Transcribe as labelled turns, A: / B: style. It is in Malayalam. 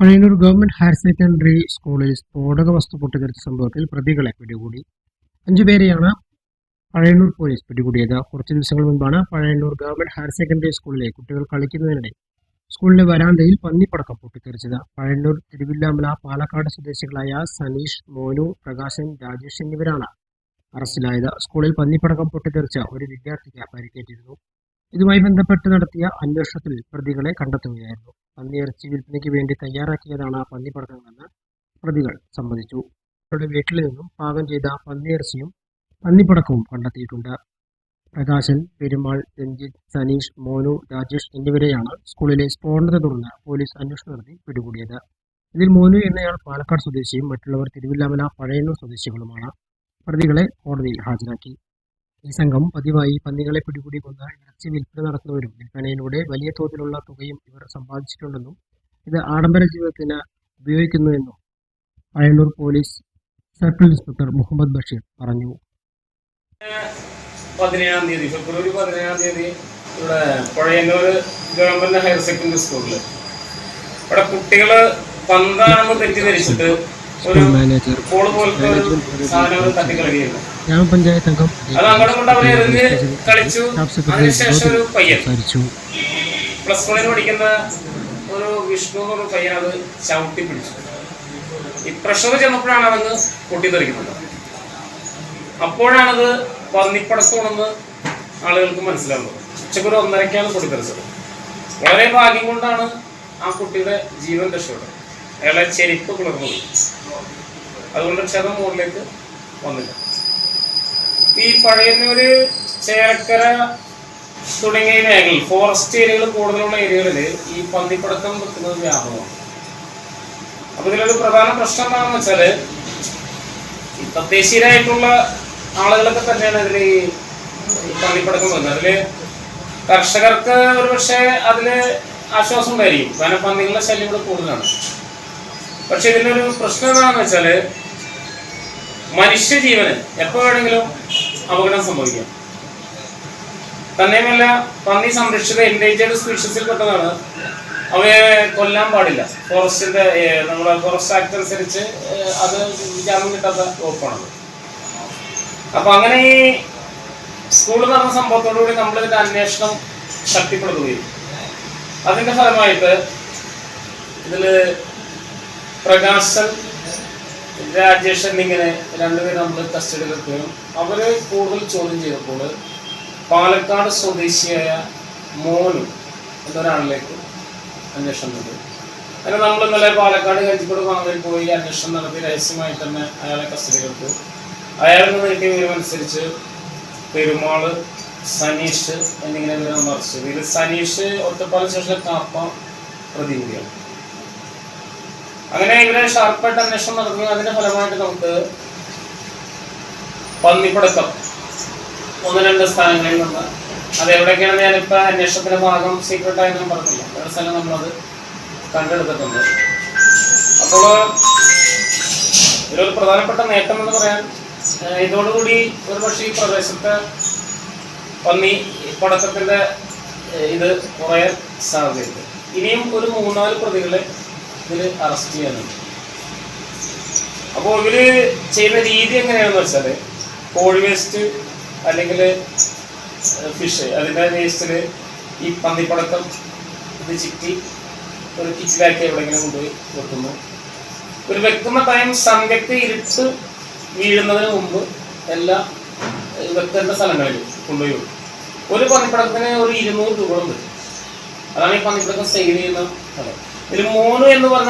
A: പഴയന്നൂർ ഗവൺമെന്റ് ഹയർ സെക്കൻഡറി സ്കൂളിൽ സ്ഫോടക വസ്തു പൊട്ടിത്തെറിച്ച സംഭവത്തിൽ പ്രതികളെ പിടികൂടി. അഞ്ചുപേരെയാണ് പഴയന്നൂർ പോലീസ് പിടികൂടിയത്. കുറച്ചു ദിവസങ്ങൾ മുൻപാണ് പഴയന്നൂർ ഗവൺമെന്റ് ഹയർ സെക്കൻഡറി സ്കൂളിലെ കുട്ടികൾ കളിക്കുന്നതിനിടെ സ്കൂളിലെ വരാന്തയിൽ പന്നിപ്പടക്കം പൊട്ടിത്തെറിച്ചത്. പഴയന്നൂർ തിരുവില്ലാമല പാലക്കാട് സ്വദേശികളായ സനീഷ് മോനു പ്രകാശൻ രാജേഷ് എന്നിവരാണ് അറസ്റ്റിലായത്. സ്കൂളിൽ പന്നിപ്പടക്കം പൊട്ടിത്തെറിച്ച ഒരു വിദ്യാർത്ഥിക്ക് പരിക്കേറ്റിരുന്നു. ഇതുമായി ബന്ധപ്പെട്ട് നടത്തിയ അന്വേഷണത്തിൽ പ്രതികളെ കണ്ടെത്തുകയായിരുന്നു. പന്നിയിറച്ചി വിൽപ്പനയ്ക്ക് വേണ്ടി തയ്യാറാക്കിയതാണ് പന്നി പടക്കങ്ങളെന്ന് പ്രതികൾ സമ്മതിച്ചു. അവരുടെ വീട്ടിൽ നിന്നും പാകം ചെയ്ത പന്നിയിറച്ചിയും പന്നിപ്പടക്കവും കണ്ടെത്തിയിട്ടുണ്ട്. പ്രകാശൻ പെരുമാൾ രഞ്ജിത്ത് സനീഷ് മോനു രാജേഷ് എന്നിവരെയാണ് സ്കൂളിലെ സ്ഫോടനത്തെ തുടർന്ന് പോലീസ് അന്വേഷണം നടത്തി പിടികൂടിയത്. ഇതിൽ മോനു എന്നയാൾ പാലക്കാട് സ്വദേശിയും മറ്റുള്ളവർ തിരുവില്ലാമല പഴയന്നൂർ സ്വദേശികളുമാണ്. പ്രതികളെ കോടതിയിൽ ഹാജരാക്കി. ഈ സംഘം പതിവായി പന്നികളെ പിടികൂടി കൊന്ന് ഇറച്ചി വിൽപ്പന നടത്തുന്നവരും വിൽപ്പനയിലൂടെ വലിയ തോതിലുള്ള തുകയും ഇവർ സമ്പാദിച്ചിട്ടുണ്ടെന്നും ഇത് ആഡംബര ജീവിതത്തിന് ഉപയോഗിക്കുന്നുവെന്നും Pazhayannur police circle inspector Muhammad Basheer പറഞ്ഞു.
B: പതിനേഴാം തീയതി ഫെബ്രുവരി പതിനേഴാം തീയതി ഇവിടെ പുഴയന്നൂർ ഗവൺമെന്റ് ഹയർ സെക്കൻഡറി സ്കൂളിൽ ഇവിടെ കുട്ടികൾ പന്താണെന്ന് തെറ്റിദ്ധരിച്ചിട്ട് ഒരു
A: മാനേജർ
B: തട്ടിക്കളയുകയായിരുന്നു
A: ഗ്രാമപഞ്ചായത്ത് അംഗം സ്റ്റാഫ് സെക്രട്ടറി സംസാരിച്ചു.
B: പ്ലസ് വണ്ണിന് പഠിക്കുന്ന ഒരു വിഷ്ണു എന്ന് പയ്യൻ അത് ചവിട്ടി പിടിച്ചു. ഈ പ്രഷർ ചെന്നപ്പോഴാണ് അതങ്ങ് പൊട്ടിത്തെറിക്കുന്നത്. അപ്പോഴാണത് പന്നിപ്പടക്കമാണെന്ന് ആളുകൾക്ക് മനസ്സിലാവുന്നത്. ഉച്ചയ്ക്ക് ഒരു ഒന്നരക്കാണ് പൊട്ടിത്തെറിച്ചത്. വളരെ ഭാഗ്യം കൊണ്ടാണ് ആ കുട്ടിയുടെ ജീവൻ രക്ഷപ്പെട്ടത്. അയാളെ ചെരുപ്പ് കിളർന്നു അതുകൊണ്ട് ക്ഷതം മുകളിലേക്ക് വന്നില്ല. ഈ പഴയന്നൂര് ചേലക്കര തുടങ്ങിയ മേഖലയിൽ ഫോറസ്റ്റ് ഏരിയകൾ കൂടുതലുള്ള ഏരിയകളിൽ ഈ പന്നിപ്പടക്കം വെക്കുന്നത് വ്യാപകമാണ്. അപ്പൊ ഇതിലൊരു പ്രധാന പ്രശ്നം എന്താണെന്ന് വെച്ചാൽ ഈ തദ്ദേശീയരായിട്ടുള്ള ആളുകളൊക്കെ തന്നെയാണ് ഇതിൽ ഈ പന്നിപ്പടക്കം വെക്കുന്നത് അതിൽ കർഷകർക്ക് ഒരുപക്ഷെ അതിൽ ആശ്വാസം ഉണ്ടായിരിക്കും. കാരണം പന്നികളുടെ ശല്യം ഇവിടെ കൂടുതലാണ്. പക്ഷെ ഇതിനൊരു പ്രശ്നം എന്താണെന്ന് വെച്ചാൽ മനുഷ്യജീവന് എപ്പോ വേണമെങ്കിലും അപകടം സംഭവിക്കാം. തന്നെയുമല്ല പന്നി സംരക്ഷിത എൻഡേഞ്ചേർഡ് സ്പീഷീസിൽ പെട്ടതാണ്. അവയെ കൊല്ലാൻ പാടില്ല. ഫോറസ്റ്റിന്റെ നമ്മുടെ ഫോറസ്റ്റ് ആക്ട് അനുസരിച്ച് അത് ജാമ്യം കിട്ടാത്ത വകുപ്പാണത്. അപ്പൊ അങ്ങനെ ഈ സ്കൂളിൽ നടന്ന സംഭവത്തോടുകൂടി നമ്മളിതിന്റെ അന്വേഷണം ശക്തിപ്പെടുത്തുകയും. അതിന്റെ ഫലമായിട്ട് ഇതിൽ പ്രകാശൻ രാജേഷ് എന്നിങ്ങനെ രണ്ടുപേരും നമ്മൾ കസ്റ്റഡിയിൽ എത്തുകയും അവരെ കൂടുതൽ ചോദ്യം ചെയ്തപ്പോൾ പാലക്കാട് സ്വദേശിയായ മോനു എന്നൊരാളിലേക്ക് അന്വേഷണം നടത്തി. അങ്ങനെ നമ്മൾ ഇന്നലെ പാലക്കാട് കഞ്ചിക്കോട് വാങ്ങലിൽ പോയി അന്വേഷണം നടത്തി രഹസ്യമായി തന്നെ അയാളെ കസ്റ്റഡിയിലെടുത്തു അയാളിൽ നിന്ന് കിട്ടിയ വിവരമനുസരിച്ച് പെരുമാൾ സനീഷ് എന്നിങ്ങനെ വിവരം മറിച്ചു ഇതിൽ സനീഷ് ഒറ്റപ്പാലം സ്റ്റേഷനിലെ കാപ്പ പ്രതി കൂടിയാണ് അങ്ങനെ ഇവരെ ഷാർപ്പായിട്ട് അന്വേഷണം നടത്തുകയും അതിന്റെ ഫലമായിട്ട് നമുക്ക് പന്നിപ്പടക്കം ഒന്ന് രണ്ട് സ്ഥാനങ്ങളിൽ നിന്ന് അത് എവിടെയൊക്കെയാണെന്ന് ഞാനിപ്പോ അന്വേഷണത്തിന്റെ ഭാഗം സീക്രട്ട് ആയി ഞാൻ പറഞ്ഞില്ല. വേറെ സ്ഥലം നമ്മളത് കണ്ടെടുത്തിട്ടുണ്ട്. അപ്പോൾ ഇതിലൊരു പ്രധാനപ്പെട്ട നേട്ടം എന്ന് പറയാൻ ഇതോടുകൂടി ഒരു പക്ഷേ ഈ പ്രദേശത്തെ പന്നി പടക്കത്തിന്റെ ഇത് കുറയാൻ സാധ്യതയുണ്ട്. ഇനിയും ഒരു മൂന്നാൽ പ്രതികളെ ഇതിൽ അറസ്റ്റ് ചെയ്യാനുണ്ട് അപ്പോൾ ഇവർ ചെയ്യുന്ന രീതി എങ്ങനെയാണെന്ന് വെച്ചാൽ കോഴി വേസ്റ്റ് അല്ലെങ്കിൽ ഫിഷ് അതിന്റെ വേസ്റ്റിൽ ഈ പന്നിപ്പടക്കം ഇത് ചിറ്റി ഒരു കിച്ചിലാക്കി എവിടെയെങ്കിലും കൊണ്ടുപോയി വെക്കുന്നു. ഒരു വെക്കുന്ന ടൈം സന്ധ്യക്ക് ഇരുട്ട് വീഴുന്നതിന് മുമ്പ് എല്ലാ വെക്കേണ്ട സ്ഥലങ്ങളിൽ കൊണ്ടുപോയി ഒരു പന്നിപ്പടക്കത്തിന് ഒരു ഇരുന്നൂറ് രൂപ വരും. അതാണ് ഈ പന്നിപ്പടക്കം സെയിൽ ചെയ്യുന്ന സ്ഥലം. ഇതിൽ മൂന്ന് എന്ന് പറഞ്ഞ